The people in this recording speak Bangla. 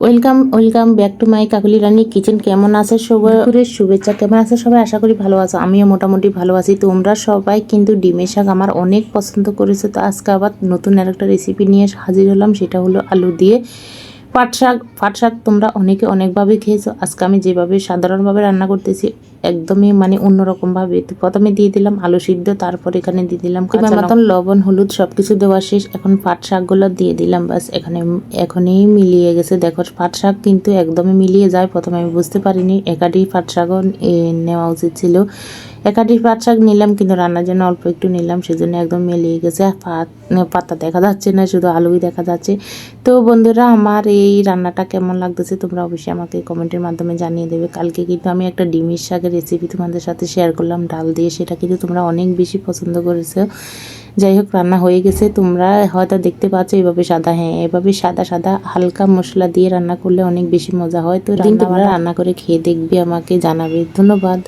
Welcome welcome back to my Kakuli Rani kitchen কেমন আছে সবাই? শুভেচ্ছা। কেমন আছে সবাই? আশা করি ভালো আছো। আমিও মোটামুটি ভালো আছি। তোমরা সবাই কিন্তু ডিমের শাক আমার অনেক পছন্দ করেছে। তো আজকে আবার নতুন আর একটা রেসিপি নিয়ে হাজির হলাম। সেটা হলো আলু দিয়ে। পাট শাক পাট শাক তোমরা অনেকে অনেকভাবে খেয়েছো। আজকে আমি যেভাবে সাধারণভাবে রান্না করতেছি একদমই মানে অন্যরকমভাবে। প্রথমে দিয়ে দিলাম আলু সিদ্ধ তারপর এখানে দিয়ে দিলাম কাঁচা মতন লবণ হলুদ সব কিছু দেওয়া শেষ। এখন পাট শাকগুলো দিয়ে দিলাম বাস এখানে এখনই মিলিয়ে গেছে। দেখো পাট শাক কিন্তু একদমই মিলিয়ে যায় প্রথমে আমি বুঝতে পারিনি। একাডি পাট শাকও নেওয়া উচিত ছিল। একাডি পাট শাক নিলাম কিন্তু রান্নার জন্য অল্প একটু নিলাম সেজন্য একদম মেলিয়ে গেছে। পাত পাতা দেখা যাচ্ছে না শুধু আলুই দেখা যাচ্ছে। তো বন্ধুরা আমার এই রান্নাটা কেমন লাগতেছে তোমরা অবশ্যই আমাকে কমেন্টের মাধ্যমে জানিয়ে দেবে। কালকে কিন্তু আমি একটা ডিমের শাকের রেসিপি তোমাদের সাথে শেয়ার করলাম ডাল দিয়ে। সেটা কিন্তু তোমরা অনেক বেশি পছন্দ করেছ। যাই হোক রান্না হয়ে গেছে। তোমরা হয়তো দেখতে পাচ্ছ এভাবে সাদা হ্যাঁ এভাবে সাদা সাদা হালকা মশলা দিয়ে রান্না করলে অনেক বেশি মজা হয়। তো তোমরা রান্না করে খেয়ে দেখবে আমাকে জানাবে। ধন্যবাদ।